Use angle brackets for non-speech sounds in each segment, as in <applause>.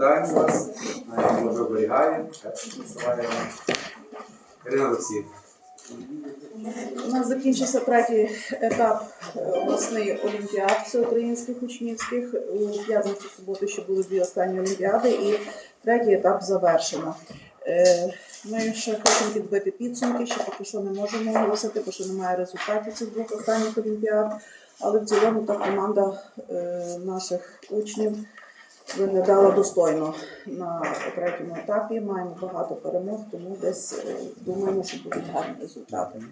Вітаємо вас, навіть може оберігає. Ірина Олексіївна. У нас закінчився третій етап е, обласний олімпіад всеукраїнських учнівських. У п'ятницю суботу ще були дві останні олімпіади, і третій етап завершено. Е, Ми ще хочемо підбити підсумки, ще поки що не можемо оголосити, бо що немає результатів цих двох останніх олімпіад. Але в цілому та команда е, наших учнів виглядала достойно на третьому етапі. Маємо багато перемог, тому десь е, думаємо, що будуть гарні результати.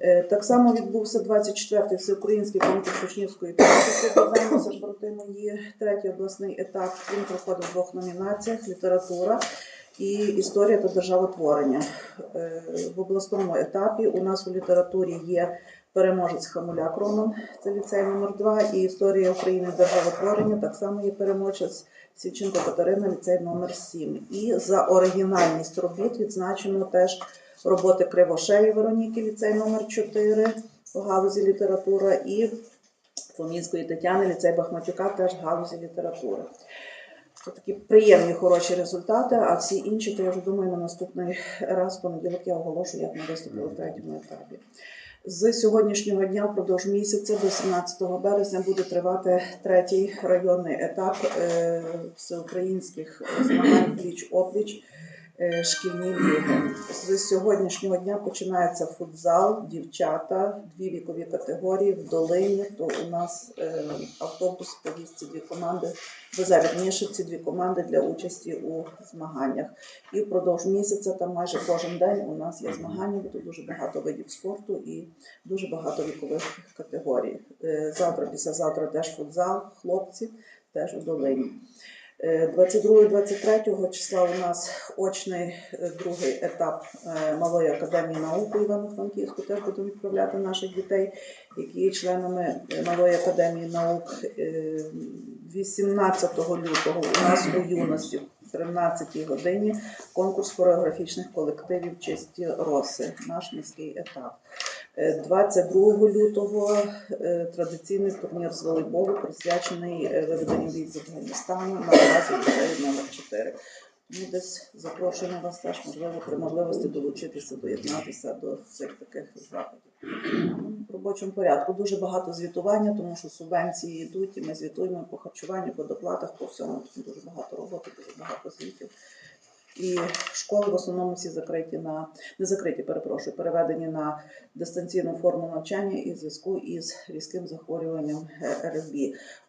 Е, Так само відбувся 24-й всеукраїнський конкурс учнівської практики. Додаємося проти мої третій обласний етап. Він проходив в двох номінаціях: література і історія та державотворення. Е, В обласному етапі у нас у літературі є переможець Хамуляк Роман, це ліцей номер 2 і історія України державотворення. Так само є переможець Сівченко Катерина, ліцей номер 7 І за оригінальність робіт відзначено теж роботи Кривошеї Вероніки, ліцей номер 4 у галузі література, і Фомінської Тетяни, ліцей Бахматюка, теж в галузі літератури. Це такі приємні, хороші результати, а всі інші, то я вже думаю, на наступний раз в понеділок я оголошу, як ми виступили в третьому етапі. З сьогоднішнього дня впродовж місяця до 17 березня буде тривати третій районний етап е, всеукраїнських змагань пліч-опліч. е, шкільні ліги. З сьогоднішнього дня починається футзал, дівчата, дві вікові категорії в долині. То у нас е, автобус повіз ці дві команди, везе вірніше ці дві команди для участі у змаганнях. І впродовж місяця там майже кожен день у нас є змагання, бо тут дуже багато видів спорту і дуже багато вікових категорій. Е, Завтра, післязавтра теж футзал, хлопці теж у долині. 22-23 числа у нас очний е, другий етап е, Малої академії наук Івано-Франківську. Теж будемо відправляти наших дітей, які є членами е, Малої академії наук. Е, 18 лютого у нас у юності в 13 годині конкурс хореографічних колективів чисті роси, наш міський етап. Е, 22 лютого е, традиційний турнір з волейболу присвячений е, виведенню військ з Афганістану на базі ліцею номер 4. Ми десь запрошуємо вас теж, можливо, при можливості долучитися, доєднатися до цих таких заходів. Ну, В робочому порядку дуже багато звітування, тому що субвенції йдуть, і ми звітуємо по харчуванню, по доплатах, по всьому. Дуже багато роботи, дуже багато звітів. І школи в основному всі закриті на не закриті, перепрошую, переведені на дистанційну форму навчання і зв'язку із різким захворюванням е, РСБ.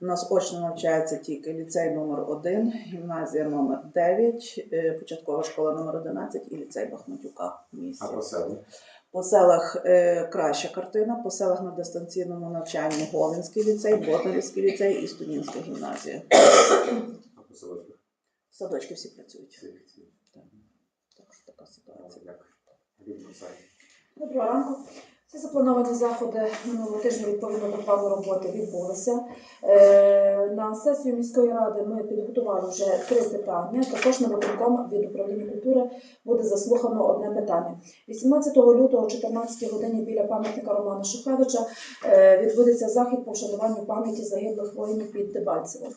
У нас очно навчається тільки ліцей номер 1 гімназія номер 9 е, початкова школа номер 11 і ліцей Бахматюка в місті. А по селу? По селах е, краща картина, по селах на дистанційному навчанні Голинський ліцей, Ботнарівський ліцей і Студінська гімназія. А по селу? Садочки всі працюють. Так що така ситуація. Доброго ранку. Всі заплановані заходи минулого тижня відповідно до плану роботи відбулися. Е, На сесію міської ради ми підготували вже три питання. Також на виконком від управління культури буде заслухано одне питання. 18 лютого о 14 годині біля пам'ятника Романа Шухевича е, відбудеться захід по вшануванню пам'яті загиблих воїнів під Дебальцевом.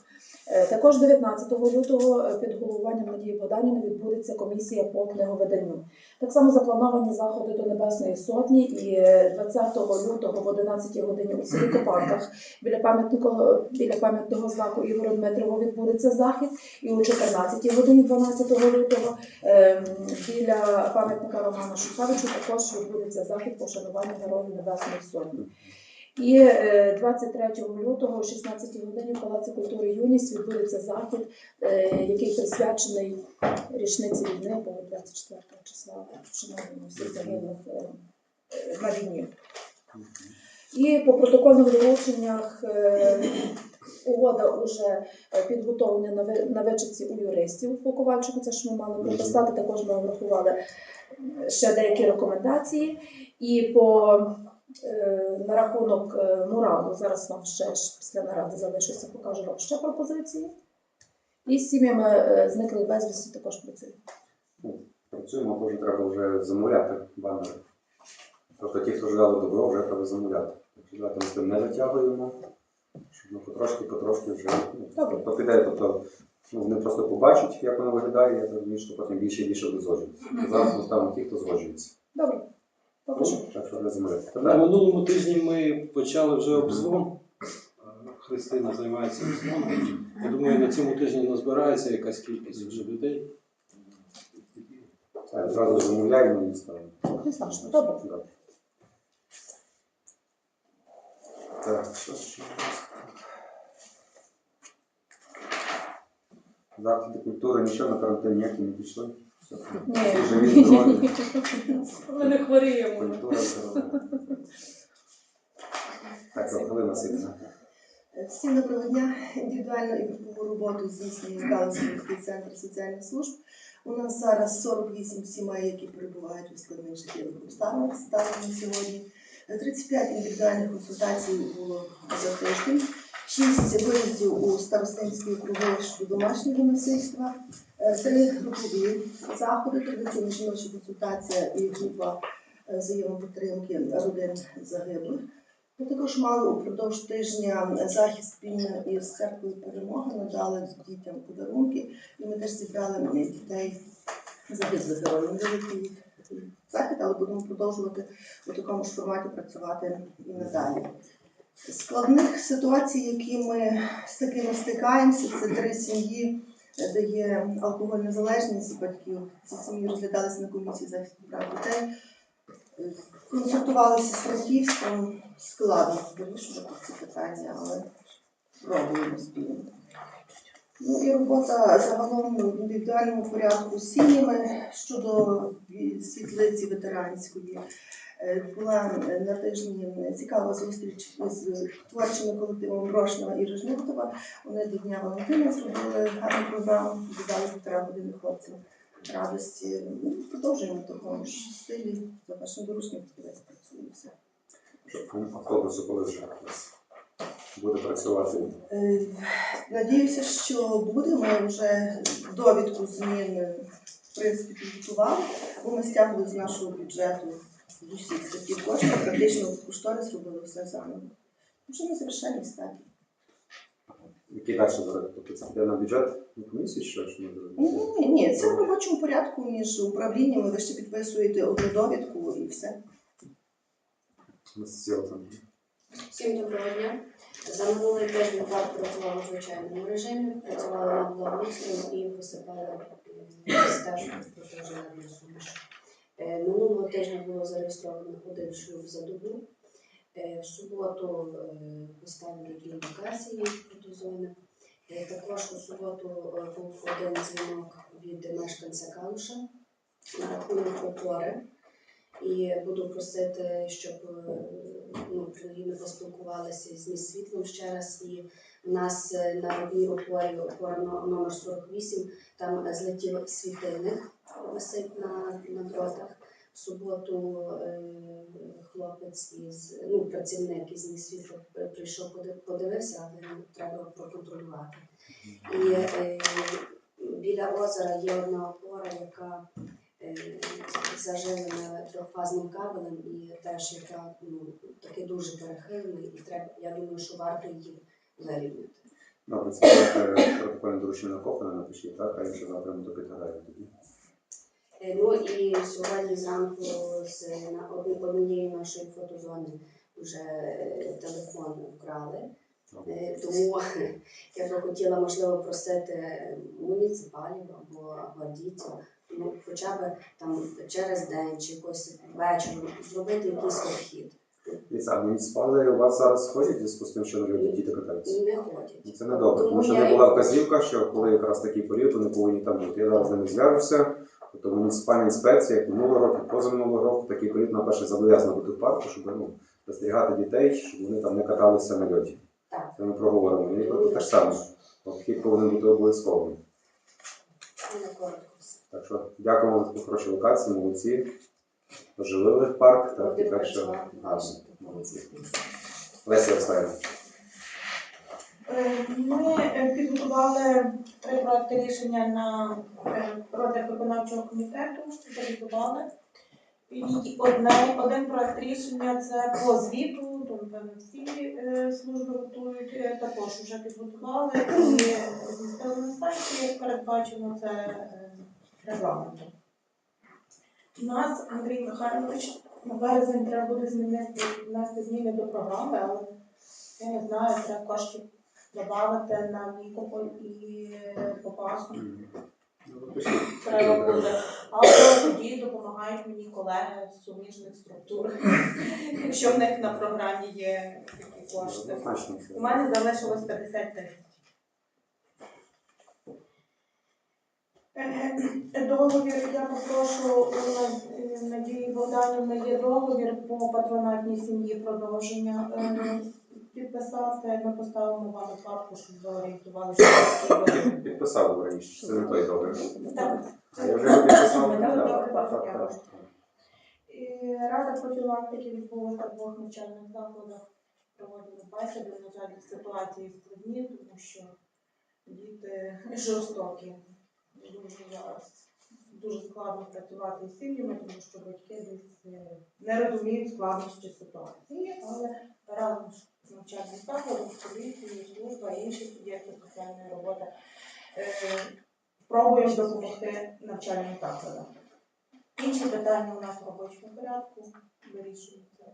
Е, Також 19 лютого е, під головуванням Надії Богданіни відбудеться комісія по книговиданню. Так само заплановані заходи до Небесної Сотні і е, 20 лютого в 11 годині у селі Копанках біля пам'ятного біля пам'ятного знаку Ігору Дмитрову відбудеться захід. І о 14 годині 12 лютого ем, біля пам'ятника Романа Шухевичу також відбудеться захід по вшануванню Героїв Небесної Сотні. І е, 23 лютого о 16 годині в Палаці культури Юність відбудеться захід, е, який присвячений річниці війни, бо 24 числа вшановуємо всіх загиблих е, е, на війні. І по протокольних дорученнях е, угода вже е, підготовлена на ви- у юристів по Ковальчику. Це ж ми мали прописати. Також ми врахували е, ще деякі рекомендації. І по е, на рахунок е, муралу зараз вам ще після наради залишиться, покажу вам ще пропозиції. І з сім'ями е, зниклих безвісті також працюємо. Працюємо, бо вже треба вже замовляти банери. Тобто ті, хто ж дали добро, вже треба замовляти. Якщо ми з тим не затягуємо, щоб ми потрошки, потрошки вже ну, Добре. тобто піде, тобто Ну, вони просто побачать, як воно виглядає, я розумію, що потім більше і більше згоджуватися. Зараз ми ставимо ті, хто згоджується. Добре. На минулому тижні ми почали вже обзвон. Христина займається обзвоном. Я думаю, на цьому тижні назбирається якась кількість вже людей. Так, Зразу замовляємо і ставимо. Не страшно. Добре. Так, що ще у нас? Заклади культури нічого на карантин ніякі не пішли. Живі, здорові. <laughs> Ми не хворіємо. Культура здорова. Так, Галина. Всім доброго дня. Індивідуальну і групову роботу здійснює Галицький центр соціальних служб. У нас зараз 48 сімей, які перебувають у складних життєвих обставинах станом на сьогодні. 35 індивідуальних консультацій було за тиждень, 6 виїздів у старостинські округи щодо домашнього насильства, е, три групові заходи, традиційна жіноча консультація і група е, взаємопідтримки родин загиблих. Ми також мали упродовж тижня захист спільно із церквою перемоги, надали дітям подарунки, і ми теж зібрали дітей загиблих героїв. Невеликий захід, але будемо продовжувати у такому ж форматі працювати і надалі. Складних ситуацій, які ми з такими стикаємося, це три сім'ї, де є алкогольна залежність батьків. Ці сім'ї розглядалися на комісії захисту прав дітей. Консультувалися з Франківськом, складно вирішувати ці питання, але пробуємо спільно. Ну і робота загалом в індивідуальному порядку з сім'ями щодо світлиці ветеранської. Е, Була е, на тижні цікава зустріч з творчими колективом Брошнева і Рожнятова. Вони до Дня Валентина зробили гарну програму, додали півтора години хлопцям радості. Ну, Продовжуємо в такому ж стилі. За вашим доручним десь працює все. Щоб автобусу коли вже буде працювати. Е, Надіюся, що буде. Ми вже довідку змін в принципі підготували, бо ми стягнули з нашого бюджету з усіх кошти, практично кошторис робили все заново. Вже на завершенні стадії. Який далі зараз? Тобто це піде на бюджет на комісію, що ж не Ні, ні, ні, це в робочому порядку між управліннями. Ви ще підписуєте одну довідку і все. Ми з там. Всім доброго дня. За минулий тиждень парк працював у звичайному режимі, працювали над благоустрою і висипали стежку суміш. Е, Минулого тижня було зареєстровано один за добу. Е, В суботу е, поставили дві локації фотозони. Е, Також у суботу е, був один дзвінок від мешканця Калуша на рахунок опори. І буду просити, щоб е, ну, поспілкувалися з міст світлом ще раз. І у нас е, на родній опорі опора но- номер 48, там е, злетів світильник, висить на, на дротах. В суботу е, хлопець із ну, працівник із світла е, прийшов, подивився, але треба проконтролювати. І е, біля озера є одна опора, яка е, заживлена трьохфазним кабелем і теж яка ну, таки дуже перехилена, і треба, я думаю, що варто її вирівняти. Добре, це протокольне доручення на Кохана напишіть, так? А якщо завтра ми до Петрагаєва тоді. Ну і сьогодні зранку з на однієї нашої фотозони вже е, телефон вкрали. Е, Тому <laughs> я би хотіла, можливо, просити муніципалів або гвардійців, ну, хоча б там через день чи якось вечором зробити якийсь обхід. А муніципали у вас зараз ходять в зв'язку з тим, що люди діти катаються? Не ходять. Ну, Це не добре, тому Тому що не була вказівка, що коли якраз такий період, вони повинні там бути. Я зараз з ними зв'яжуся. Тобто муніципальна інспекція, як минулого року, позаминулого року, такий період, на перше, зобов'язана бути в парку, щоб ну, застерігати дітей, щоб вони там не каталися на льоді. Це ми проговоримо. І тут так само. Обхід повинен бути обов'язковим. Так що дякуємо за таку хорошу локацію, молодці. Оживили парк, так, і так що гарно. Молодці. Леся Остаєва. Е, Ми е, підготували три проекти рішення на е, розгляд виконавчого комітету, підготували. І одне, один проект рішення це по звіту, то напевно всі е, служби готують, також вже підготували і розмістили на сайті. як передбачено це е, регламентом. У нас Андрій Михайлович на березень треба буде змінити внести зміни до програми, але я не знаю, треба коштів додати на Нікополь і Попасну. Ну. Треба буде. Але тоді допомагають мені колеги з суміжних структур, <laughs> якщо в них на програмі є такі кошти. У мене залишилось 50 тисяч. Е, Договір, я попрошу Надії Богданівни є договір по патронатній сім'ї продовження е, підписати. Ми поставимо вам у папку, щоб ви орієнтувалися. Підписав раніше, це не той договір. Так, А я вже. І Рада профілактики відбулася в двох навчальних закладах. Проводили бесіди, на жаль, ситуації складні, тому що діти жорстокі. Дуже зараз дуже складно працювати з сім'ями, тому що батьки десь е, не розуміють складності ситуації, але разом з навчальним закладом, з поліцією, служба, інші суб'єкти соціальної роботи е, пробуємо допомогти навчальним закладам. Інші питання у нас в робочому порядку вирішуються.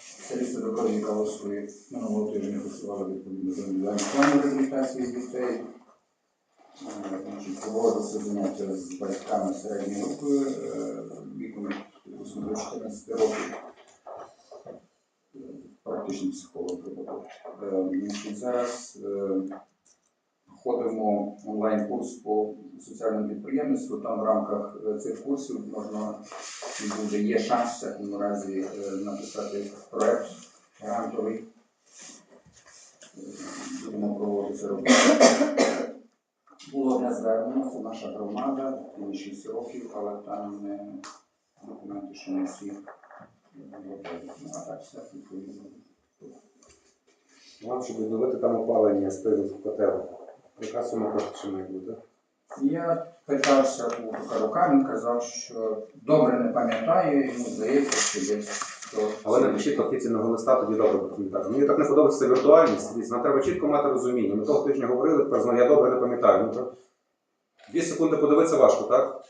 Селісти Добродії Каловської минулого тижня працювали відповідно до індивідуальних планів реабілітації дітей. Проводилися заняття з батьками середньої групи е, віком від 8 до 14 років. Е, Практичний психолог роботи. Значить, Зараз е, ходимо онлайн-курс по соціальному підприємництву. Там в рамках е, цих курсів можна буде, є шанс в всякому разі е, написати проект грантовий. Будемо проводити це роботу. Було одне звернення, це наша громада, їй 6 років, але там не документи, що не всі. Ну, а так все відповідно. Вам, щоб відновити там опалення з приводу котелу. Яка сума коштів має бути? Я питався у Токарука, він казав, що добре не пам'ятає, йому здається, що десь 100. Але напишіть офіційного листа, тоді добре пам'ятаю. Мені так не подобається віртуальність. Нам треба чітко мати розуміння. Ми того тижня говорили, тепер знову я добре не пам'ятаю. Ну, то дві секунди подивитися важко, так?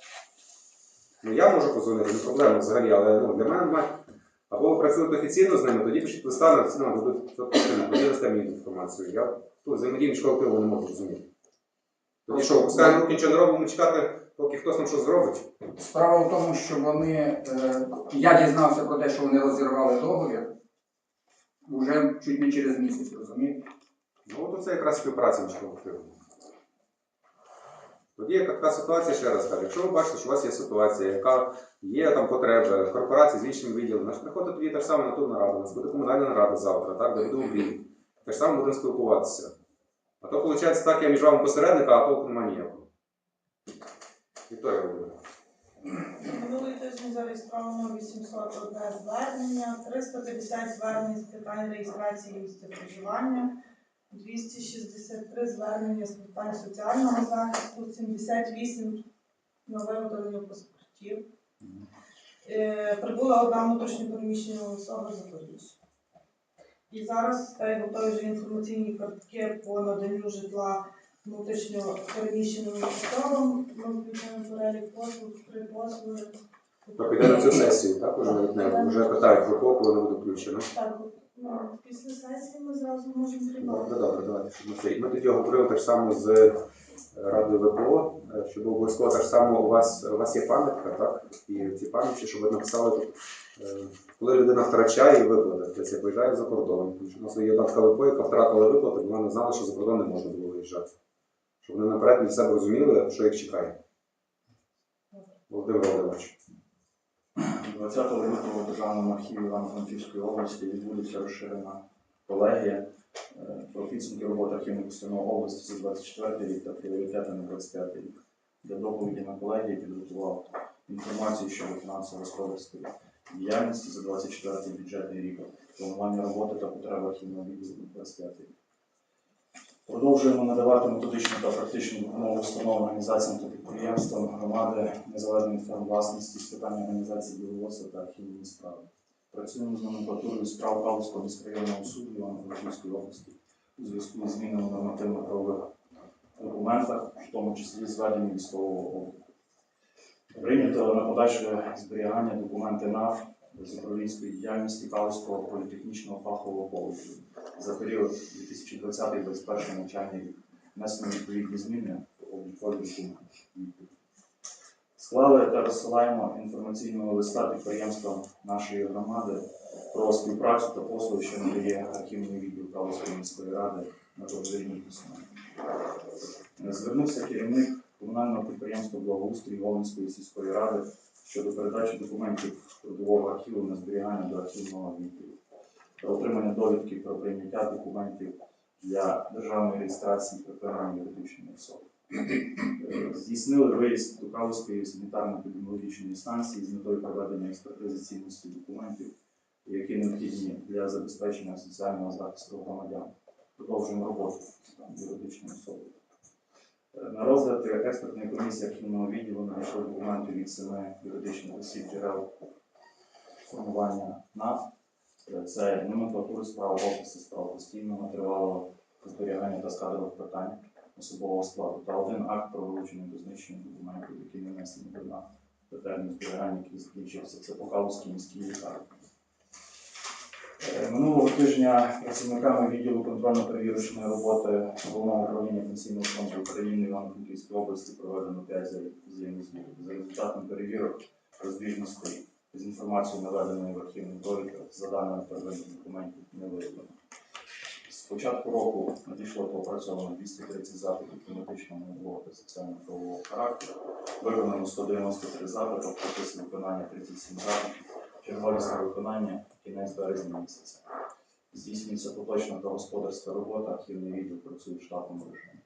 Ну я можу позвонити, не проблема взагалі, але ну, для мене. Або ви працюєте офіційно з ними, тоді пишіть листа на ну, дадуть фактично, мені інформацію. Я ту взаємодію між колективом не можу розуміти. Тоді що, пускаємо руки, нічого не робимо, чекати, поки хтось нам щось зробить. Справа в тому, що вони. Е, я дізнався про те, що вони розірвали договір вже чуть не через місяць, розумієте? Ну, от це якраз співпраця між колективами. Тоді є така ситуація, ще раз кажу, якщо ви бачите, що у вас є ситуація, яка є там потреба, корпорації з іншим відділом, значить приходите тоді так само на ту нараду, у нас буде комунальна нарада завтра, так, де буде обід. Так само будемо спілкуватися. А то виходить так, я між вами посередника, а толку немає ніякого. Вікторія Володимирівна. Минулий тиждень зареєстровано 801 звернення, 350 звернень з питань реєстрації місця проживання, 263 звернення з питань соціального захисту, 78 на виготовлення паспортів. Е, Прибула одна внутрішньо переміщена особа з Запоріжжя. І зараз стає готові вже інформаційні картки по наданню житла внутрішньо переміщеним особам. Ми включаємо перелік послуг, три послуги. То піде на цю сесію, так? Уже вже питають про кого, коли буде включено. Так, після сесії ми зразу можемо приймати. ми тоді говорили так само з е, Радою ВПО, е, щоб обов'язково так само у вас, у вас є пам'ятка, так? І в цій пам'ятці, щоб ви написали, е, коли людина втрачає виплати, тобто як виїжджає за кордон. Тому що у нас є одна така ВПО, яка втратила виплати, бо вона не знала, що за кордон не можна було виїжджати. Щоб вони наперед від себе розуміли, що їх чекає. Володимир Володимирович. 20 лютого в Державному архіві Івано-Франківської області відбудеться розширена колегія е, про підсумки роботи архівних установ області за 24 рік та пріоритети на 25 рік. Для доповіді на колегії підготував інформацію щодо фінансово-господарської діяльності за 24 бюджетний рік, планування роботи та потреби архівного відділу на 25 рік. Продовжуємо надавати методичну та практичну допомогу установам, організаціям та підприємствам громади незалежної форм власності з питань організації діловодства та архівної справи. Працюємо з номенклатурою справ Павловського міськрайонного суду Івано-Франківської області. у зв'язку із змінами нормативно-правових документах, в тому числі зведення військового обліку. Прийнято на подальше зберігання документи НАВ з управлінської діяльності Калузького політехнічного фахового коледжу за період 2020-2021 навчальний рік. Внесено відповідні зміни в облікові документи. Склали та розсилаємо інформаційного листа підприємствам нашої громади про співпрацю та послуги, що надає архівний відділ Калузької міської ради на добровільній основі. Звернувся керівник комунального підприємства благоустрій Волинської сільської ради щодо передачі документів трудового архіву на зберігання до архівного відділу та отримання довідки про прийняття документів для державної реєстрації припинення юридичної особи. Е, Здійснили виїзд до Калузької санітарно-епідеміологічної станції з метою проведення експертизи цінності документів, які необхідні для забезпечення соціального захисту громадян. Продовжуємо роботу особою. Е, На розгляд експертної комісії архівного відділу надійшли документи від семи юридичних осіб джерел формування НАВ. Е, Це номенклатури справ офісу справ постійного тривалого зберігання та складових питань особового складу та один акт про вилучення до знищення документів, які не внесені до до терміну зберігання, який закінчився. Це по Калузькій міській лікарні. Е, Минулого тижня працівниками відділу контрольно-перевірочної роботи Головного управління Пенсійного фонду України Івано-Франківської області проведено 5 взаємозвірів. За результатом перевірок розбіжностей з інформацією, наведеною в архівних довідках, за даними первинних документів не виявлено. З початку року надійшло та опрацьовано 230 запитів кліматичного нового та соціально-правового характеру. Виконано 193 запити, прописи виконання 37 запитів. Черговість на виконання кінець березня місяця. Здійснюється поточна та господарська робота, архівний відділ працює в штатному режимі.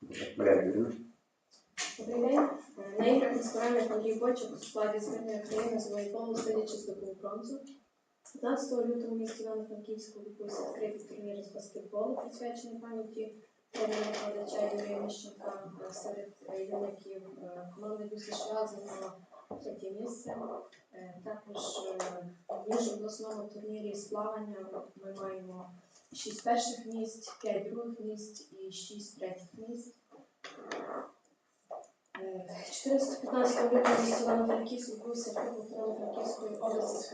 Добрий день. На іграх міськоральних Андрій Бочок у складі збірної України з волейболу сидячи здобув бронзу. 15 лютого місті Івано-Франківську відбувся відкритий турнір з баскетболу, присвячений пам'яті тренера-викладача Юрія Міщенка Е, серед е, юнаків. Е, США зайняла третє місце. Також в міжобласному турнірі з плавання ми маємо 6 перших місць, 5 других місць і 6 третіх місць. Е, 415 лютого в місті Івано-Франківськ відбувся Кубок Івано-Франківської області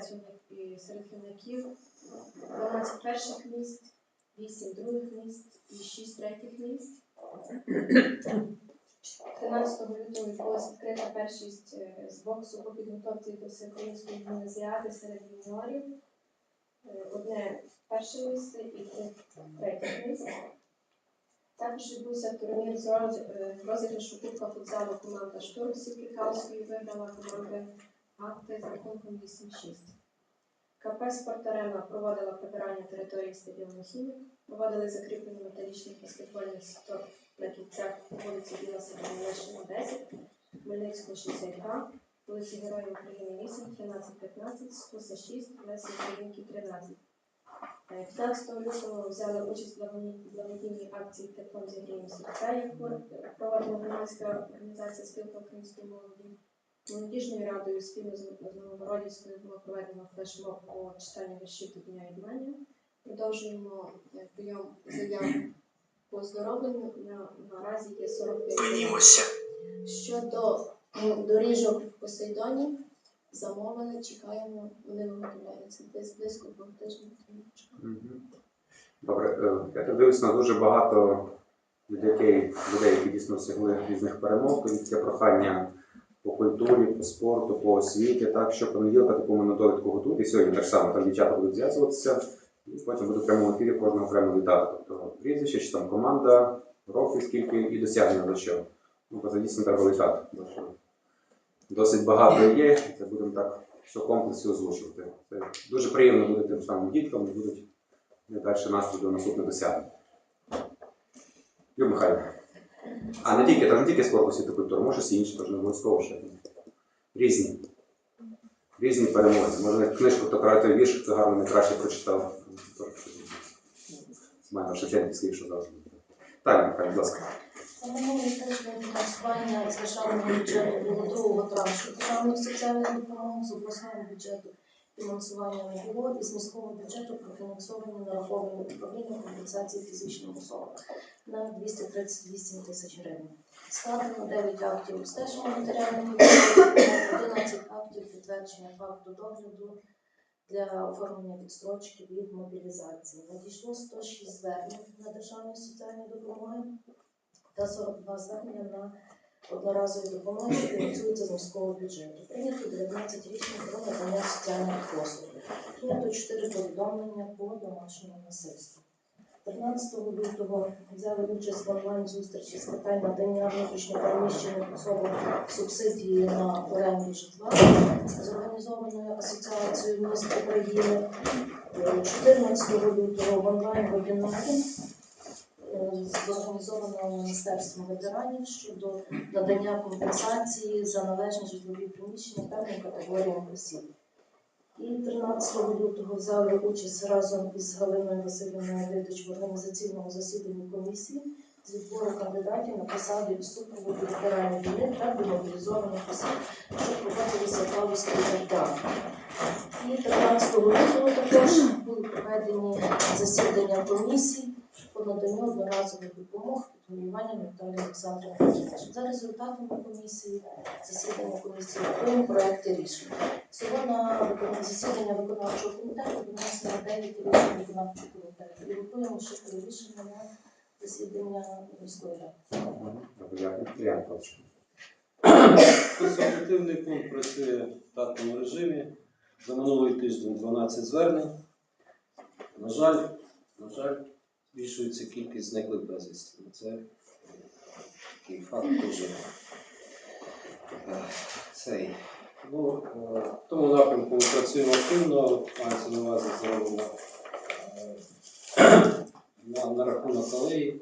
з юнак- і серед юнаків. 12 перших місць, 8 других місць і 6 третіх місць. 13 лютого відбулася відкрита першість е, з боксу по підготовці до всеукраїнської гімназіади серед юніорів. Е, Одне перше місце і третє місце. Також відбувся турнір з роз- е, розіграшу Кубка футзалу команда Штурм Сітки Калської виграла команда Акти з рахунком 8-6. КП «Спорт-арена» проводила прибирання території стадіону «Хімік», проводили закріплення металічних баскетбольних сіток на кільцях вулиці Біла Середньовищена 10, Хмельницького 62, вулиці Героїв України 8, 13, 15, Скуса 6, Лесі Українки 13. Е, 15 лютого взяли участь в благодійній- акції «Теплом зігріємося дітей», яку проводила громадська організація спілка української молоді. Молодіжною радою спільно з Новогородівською було проведено флешмоб по читанню віршів Дня Єднання. Продовжуємо е, прийом заяв по оздоровленню. Наразі є 45 заяв. Щодо м, доріжок в Посейдоні, замовили, чекаємо, вони виготовляються десь близько двох тижнів. Добре, е, я так дивлюся на дуже багато людей, людей, які дійсно досягли різних перемог. Тоді таке прохання по культурі, по спорту, по освіті, так що понеділка таку мене довідку готують. І сьогодні так само там дівчата будуть зв'язуватися, і потім буду в прямому ефірі кожного окремо вітати. Тобто прізвище, чи там команда, роки, скільки і досягнення до чого. Ну, це дійсно треба вітати. Досить багато є, це будемо так все комплексі озвучувати. Це дуже приємно буде тим самим діткам, будуть далі настрій до наступних досягнень. Люб Михайло. А не тільки, та не тільки спорт, освіти, культури, може і інші, тож не обов'язково ще. Різні. Різні переможці. Може, книжку хто карати вірш, хто гарно найкраще прочитав. Теж щось. Має Шевченківський, що завжди. Так, Михайло, будь ласка. Минулий тиждень фінансування з державного бюджету було другого траншу державних соціальних допомог з обласного бюджету фінансування не було, із міського бюджету профінансовані нараховані управління компенсації фізичним особам на 238 тисяч гривень. Складено 9 актів обстеження матеріальних відповідей, 11 актів підтвердження факту догляду для оформлення відстрочки від мобілізації. Надійшло 106 звернень на державні соціальні допомоги та 42 звернення на одноразові допомоги, що фінансуються з міського бюджету. Прийнято 19 рішень про надання соціальних послуг. Прийнято 4 повідомлення по домашньому насильству. 15 лютого взяли участь в онлайн-зустрічі з питань надання внутрішньопереміщеним особам субсидії на оренду житла з організованою асоціацією міст України. Е, 14 лютого в онлайн-вебінарі е, зорганізованого Міністерством ветеранів щодо надання компенсації за належні житлові приміщення певним категоріям осіб. І 13 лютого взяли участь разом із Галиною Васильівною Дидич в організаційному засіданні комісії з відбору кандидатів на посаду із супроводу ветеранів війни та демобілізованих осіб, що проводилися в РДА. І 15 лютого також були проведені засідання комісій по наданню одноразових допомог під головуванням Наталії Олександра Петрівни. За результатами комісії, засідання комісії готуємо проекти рішень. Всього на засідання виконавчого комітету винесено 9 рішень виконавчого комітету. І готуємо ще три рішення на засідання міської ради. Консультативний пункт працює в штатному режимі. За минулий тиждень 12 звернень. На жаль, на жаль, збільшується кількість зниклих безвісти. Це такий факт дуже е, цей. Ну, е, в тому напрямку ми працюємо активно, мається на увазі зроблено е, <clears throat> на, на рахунок алеї.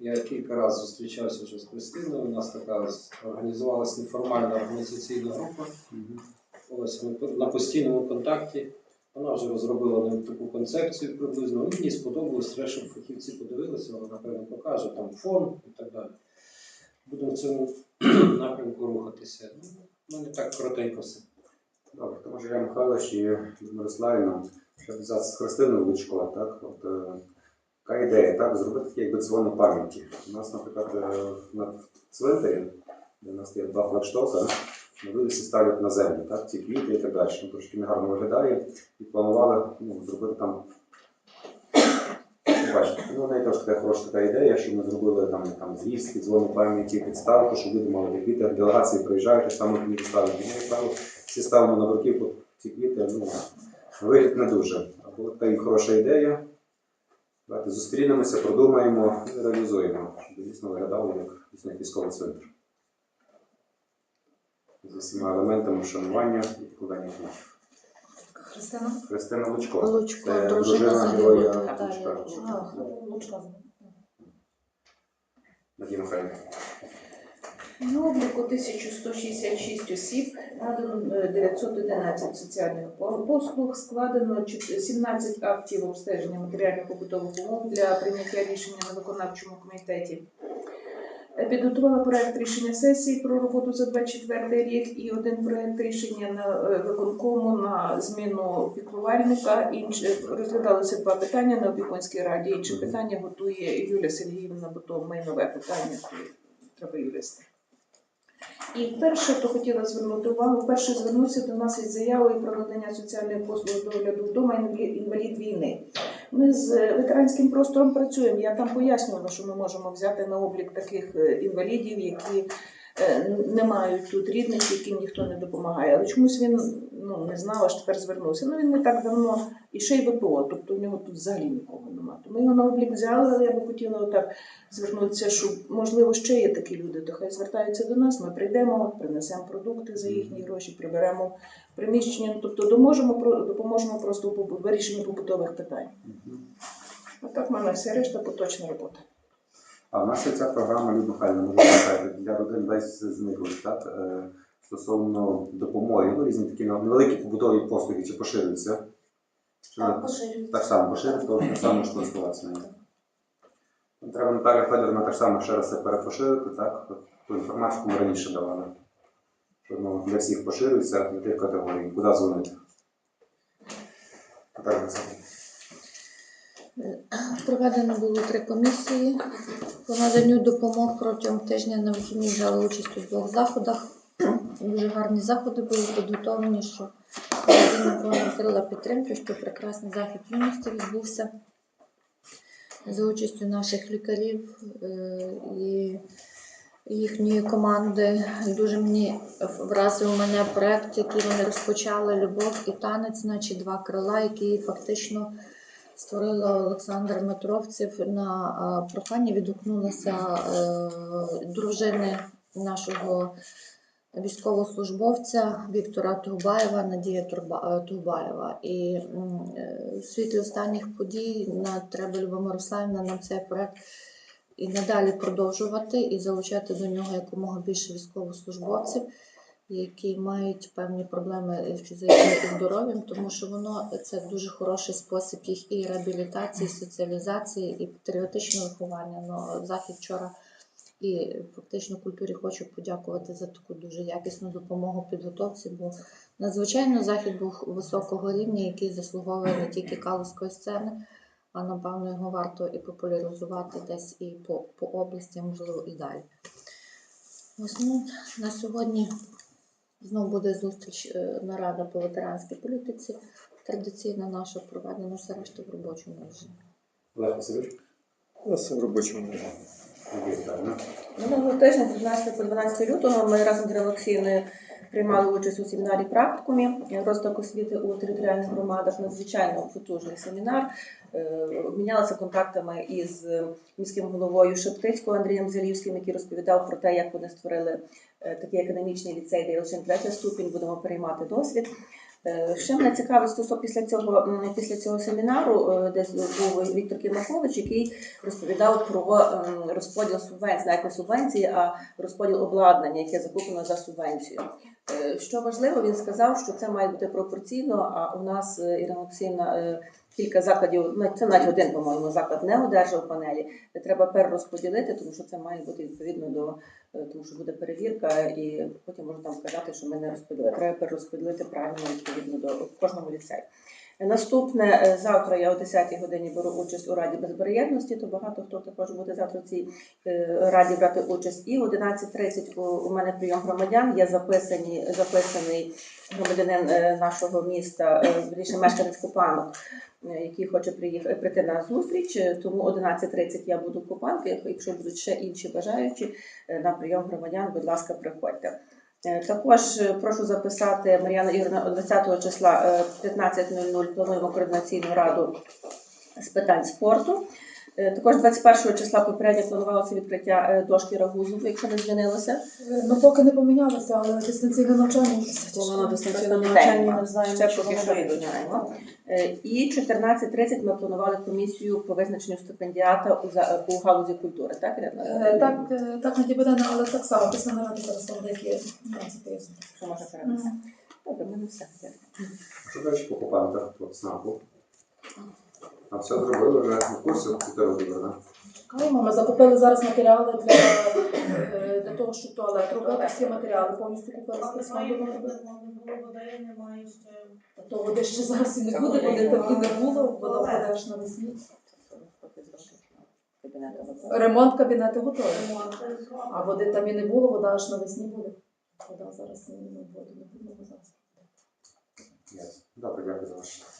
Я кілька разів зустрічався вже з Христиною. У нас така організувалась неформальна організаційна група. Ось ми на постійному контакті. Вона вже розробила таку концепцію приблизно. Ну, Мені сподобалось, треба, щоб фахівці подивилися, вона напевно покаже там фон і так далі. Будемо в цьому <clears throat> напрямку рухатися. Ну, не так коротенько все. Добре, тому що я Михайлович і Мирославівна, щоб взяти з Христиною Лучко, так, от, е, ідея, так, зробити такі якби дзвони пам'яті. У нас, наприклад, е, на цвинтарі, де у нас є два флагштока, всі ставлять на землю, так, ці квіти і так далі. Ну, трошки негарно виглядає. І планували ну, зробити там. <coughs> Бачите, ну, в теж така хороша така ідея, що ми зробили там, там звістки, дзвони пам'яті, підставки, щоб люди мали квіти, делегації приїжджають, само квіти ставлять. І ми, правило, всі ставимо на бруківку ці квіти, ну, вигляд не дуже. А була така і хороша ідея. Давайте зустрінемося, продумаємо і реалізуємо, щоб дійсно виглядало як військовий центр. З усіма елементами вшанування і покладання квітів. Христина? Христина Лучко. Лучко, Це дружина дружина героя Лучка. А, Лучка. Надія Михайлівна. На обліку 1166 осіб надано е, 911 соціальних послуг, складено 17 актів обстеження матеріально-побутових умов для прийняття рішення на виконавчому комітеті. Підготувала проект рішення сесії про роботу за 24 рік і один проект рішення на е, виконкому на зміну піклувальника. Інше розглядалося два питання на опікунській раді. Інше питання готує Юлія Сергіївна, бо то ми нове питання, то треба юристи. І перше, то хотіла звернути увагу, перше звернувся до нас із заявою про надання соціальних послуг догляду вдома інвалід війни. Ми з е, ветеранським простором працюємо. Я там пояснювала, що ми можемо взяти на облік таких е, інвалідів, які не мають тут рідних, яким ніхто не допомагає. Але чомусь він ну, не знав, аж тепер звернувся. Ну він не так давно і ще й ВПО, тобто в нього тут взагалі нікого немає. То ми його на облік взяли, але я би хотіла отак звернутися, що можливо ще є такі люди, то хай звертаються до нас. Ми прийдемо, принесемо продукти за їхні гроші, приберемо приміщення. Ну, Тобто доможемо допоможемо просто у вирішенні побутових питань. А так в мене все решта поточна робота. А в нас є ця програма Люба Михайлівна, може пам'ятаєте, для родин без зниклих, так? е, Стосовно допомоги, ну різні такі невеликі побутові послуги, чи поширюються? Чи Так, поширюється. так само поширюється, то так само ж користуватися нею. Ну, Треба Наталя Федоровна так само ще раз це перепоширити, так? Ту інформацію, ми раніше давали. Ну, для всіх поширюється, для тих категорій. Куди дзвонити? Олександрівна. Проведено було три комісії по наданню допомог протягом тижня на вихідні взяли участь у двох заходах. Дуже гарні заходи були підготовлені, що отримала підтримку, що прекрасний захід юності відбувся за участю наших лікарів е, і їхньої команди. Дуже мені вразив мене проект, який вони розпочали Любов і танець, значить два крила, які фактично створила Олександр Метровцев на прохання відгукнулася е, дружини нашого військовослужбовця Віктора Тугбаєва, Надія Турба- е, Тугбаєва. І е, в світлі останніх подій на треба Любомира Руславівна нам цей проект і надалі продовжувати і залучати до нього якомога більше військовослужбовців які мають певні проблеми фізичні і здоров'ям, тому що воно це дуже хороший спосіб їх і реабілітації, і соціалізації, і патріотичного виховання. Ну, захід вчора і фактично культурі хочу подякувати за таку дуже якісну допомогу підготовці, бо надзвичайно захід був високого рівня, який заслуговує не тільки калузької сцени, а напевно його варто і популяризувати десь і по, по області, можливо і далі. Ось ну, на сьогодні Знову буде зустріч е, нарада по ветеранській політиці. Традиційна наша проведена все решта в робочому режимі. Олег Васильович. Це в робочому режимі. Минулого тижня, з 11 по 12 лютого, ми разом з Олексіївною приймали участь у семінарі практикумі розвиток освіти у територіальних громадах. Надзвичайно потужний семінар. Е, Обмінялися контактами із міським головою Шептицького Андрієм Зелівським, який розповідав про те, як вони створили такий академічний ліцей, де є лише третя ступінь. Будемо переймати досвід. Е, Ще мене цікавить стосовно після цього після цього семінару, е, десь був Віктор Кімакович, який розповідав про розподіл субвенцій, навіть не субвенції, а розподіл обладнання, яке закуплено за субвенцію. Е, Що важливо, він сказав, що це має бути пропорційно. А у нас е, Ірина Олексіївна е, кілька закладів, ну це навіть один, по-моєму, заклад не одержав панелі. Де треба перерозподілити, тому що це має бути відповідно до е, тому, що буде перевірка, і потім можна там сказати, що ми не розподілили. Треба перерозподілити правильно відповідно до в кожному ліцеї. Наступне е, завтра я о 10-й годині беру участь у раді безбар'єрності, то багато хто також буде завтра в цій е, раді брати участь. І о 11.30 у, мене прийом громадян. Я записані, записаний громадянин е, нашого міста, е, вірніше мешканець Купанок, який хоче приїхати прийти на зустріч. Тому о 11.30 я буду в Купанки. Якщо будуть ще інші бажаючі на прийом громадян, будь ласка, приходьте. Е, Також е, прошу записати Мар'яна Ігорівна 20 числа е, 15.00 плануємо координаційну раду з питань спорту. Е, Також 21 числа попередньо планувалося відкриття е, дошки Рагузову, якщо не змінилося. Е, Ну поки не помінялося, але дистанційне навчання. Воно дистанційне Просто навчання, не знаємо, ще поки що. Е, І 14.30 ми планували комісію по визначенню стипендіата у, за- у галузі культури, так, Ірина? Так, так не Дібедена, але так само після наради зараз там деякі нюанси пояснити. Що може перенести? Добре, в мене все. Що далі по купанках по СНАПу? А все зробили вже в курсі, це ти робили, да? Чекаємо, ми закупили зараз матеріали для, е, для того, щоб туалет робити. Всі матеріали повністю купили з немає ще. То води ще зараз і не буде, води там і не було, вода буде аж навесні. Ремонт кабінету готовий. А води там і не було, вода аж навесні буде. Вода зараз не воду не буде. Добре, дякую за ваше.